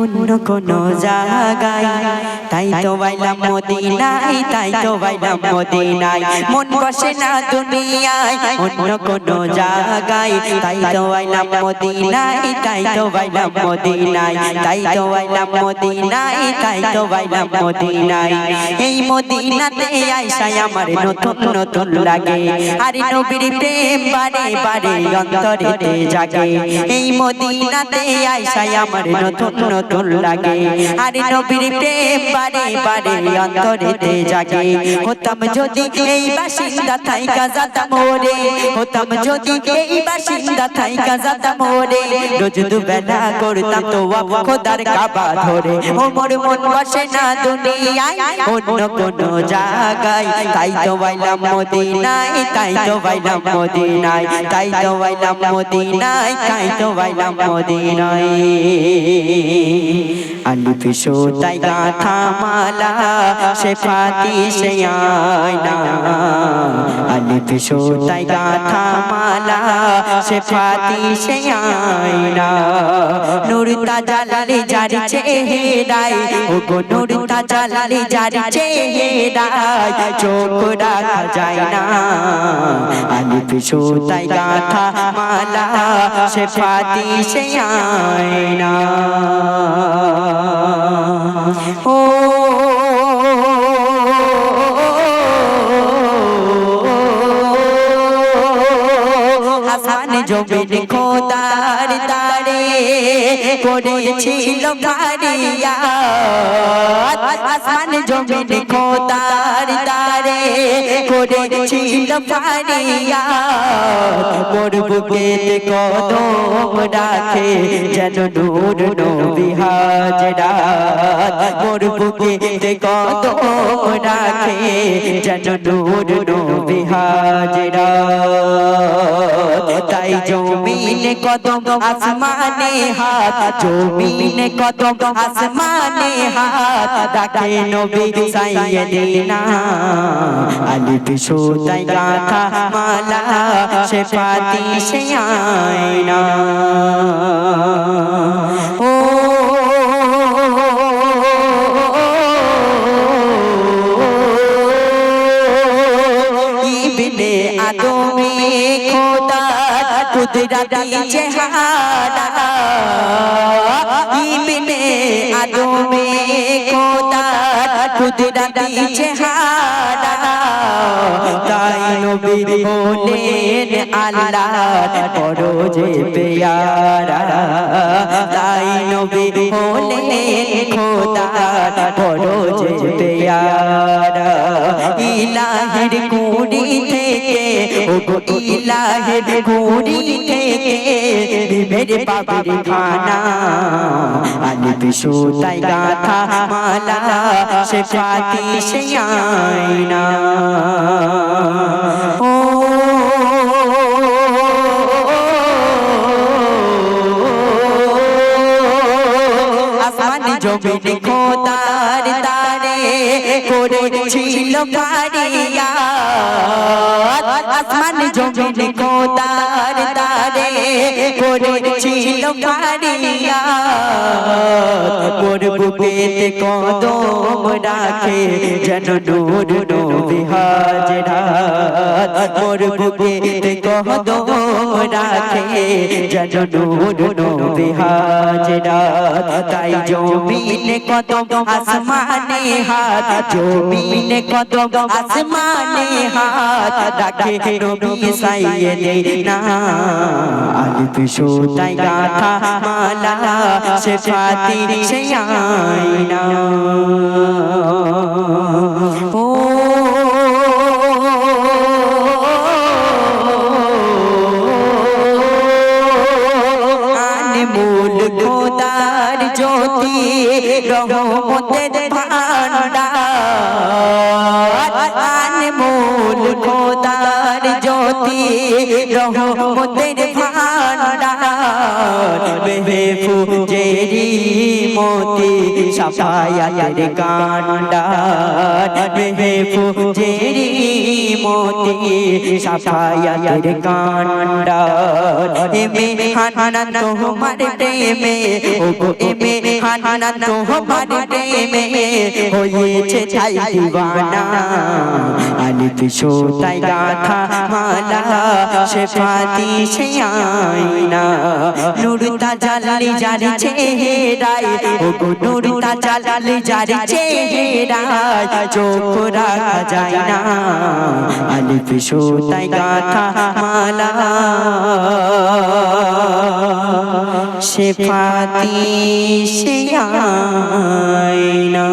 অন্য কোন জায়গায়। তাই তো বাইলাম মদিনায়, তাই তো বাইলাম মদিনায়। মন বসে না দুনিয়ায়, অন্য কোন জায়গায়। তাই তো বাইলাম মদিনায়, তাই তো বাইলাম মদিনায়। তাই তো বাইলাম মদিনায়, তাই তো বাইলাম মদিনায়। এই মদিনাতে আইসায় আমার নতুন নতুন লাগে। আরে নবীর প্রেম বারে বারে অন্তরেতে জাগে। এই মদিনাতে আইসায় আমার নতুন নতুন লাগে। আরে নবীর প্রেম বারে বারে অন্তরেতে জাগে। হতাম যদি এই বাসিন্দা থাই কাজাতা মোরে। হতাম যদি এই বাসিন্দা থাই কাজাতা মোরে। রোজ দুবেলা করতাম তো খোদার কাবা ধরে। ও মোর মন বসে না দুনিয়ায় অন্য কোন জায়গায়। তাই তো বাইলাম মদিনায় তাই তো বাইলাম মদিনায়। তাই তো বাইলাম মদিনায় তাই তো বাইলাম মদিনায়। আলিফ সুতাই গাথা মালা, সে ফাতি সে আয়না। আলিফ সুতাই গাথা মালা, সে ফাতি সে আয়না। নূর তাজালালে যার চেহারায় ও গো নূর তাজালালে যার চেহারায়, চোখ রাখা যায় না। আলিফ সুতাই গাথা মালা, সে ফাতি সে আয়না। ও আসমান জমিন খোদার তারে করেছিল কারিয়া আসমান জমিন খোদার তারে করেছিল কারিয়া মোর কদম রাখে যেন নূর নবী হাজরা। কদম রাখে যেন নূর নবী হাজরা। তাই জমিনে কদম আসমানে হাত। জমিনে কদম আসমানে হাত। ডাকে নবী সাইয়েদিনা আলিফ তাই গাথা মালা সে পাতি সে আয়না ইবনে আদমে খোদা কুদরতি চেহারা। ইবনে আদমে খোদা কুদরতি চেহারা। তাই নবী বলেন আল্লাহ পরো যে পেয়ারা। তাই নবী বলেন খোদা পরো যে পেয়ারা। ইলাহের কুড়ি থেকে ও গো ইলাহের কুড়ি থেকে মেরে বাবার খানা। আলিফ সুতাই গাথা মালা, সে ফাতি সে আয়না। জমিন খোদার তারে করেছিল কারিয়া আসমান জমিন খোদার তারে করেছিল কারিয়া মোর বুকেতে কদম রাখে, যেন নূর নবী হাজরা। মোর বুকেতে কদম রাখে, যেন নূর হাজরা তাই জমিনে কদম আসমানে হাত, জমিনে কদম আসমানে হাত রাখে নবী সাইয়েদিনা আলিফ সুতাই গাথা মালা সে ফাতি সে ও ভান্ডার আনমোল খোদার জ্যোতি রহমতের ভান্ডার মেহেফু জেরি মোতি সাফায়াতের কান্ডার মেহেফু জেরি মোতি সাফায়াতের কান্ডার এমে হানা তোমার প্রেমে ওগো এমে হানা তোমার প্রেমে হয়েছে ছাই দিওয়ানা। আলিফ সোতাই গাথা মালা, শেফাতি সে আইনা নূর তাজালি জারি চেহারায় গো নূর জালালি জারি চেহারায় চোখ রাখা যায় না। আলিফ সোতাই গাথা মালা। শেফাতি সে আইনা